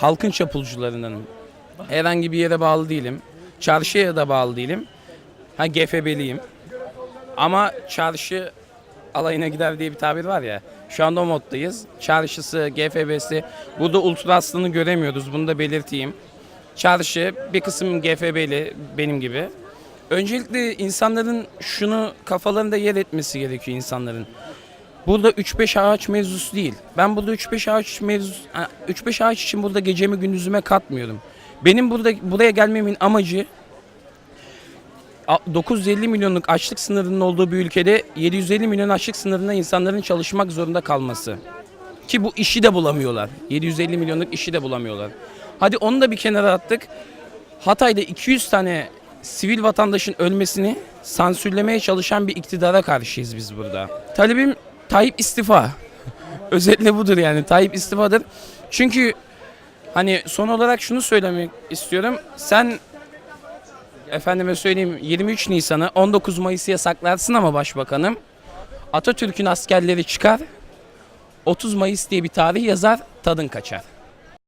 Halkın çapulcularındanım. Herhangi bir yere bağlı değilim. Çarşıya da bağlı değilim. Ha GFB'liyim. Ama çarşı alayına gider diye bir tabir var ya. Şu anda o moddayız. Çarşısı, GFB'si. Burada ultra aslını göremiyoruz. Bunu da belirteyim. Çarşı, bir kısım GFB'li benim gibi. Öncelikle insanların şunu kafalarında yer etmesi gerekiyor insanların. Burada 3-5 ağaç mevzusu değil. Ben burada 3-5 ağaç mevzusu 3-5 ağaç için burada gecemi gündüzüme katmıyorum. Benim burada buraya gelmemin amacı a- 950 milyonluk açlık sınırının olduğu bir ülkede 750 milyon açlık sınırında insanların çalışmak zorunda kalması. Ki bu işi de bulamıyorlar. 750 milyonluk işi de bulamıyorlar. Hadi onu da bir kenara attık. Hatay'da 200 tane sivil vatandaşın ölmesini sansürlemeye çalışan bir iktidara karşıyız biz burada. Talebim Tayyip istifa. Özetle budur yani Tayyip istifadır. Çünkü hani son olarak şunu söylemek istiyorum. Sen efendime söyleyeyim 23 Nisan'ı 19 Mayıs'ı yasaklarsın ama başbakanım. Atatürk'ün askerleri çıkar. 30 Mayıs diye bir tarih yazar, tadın kaçar.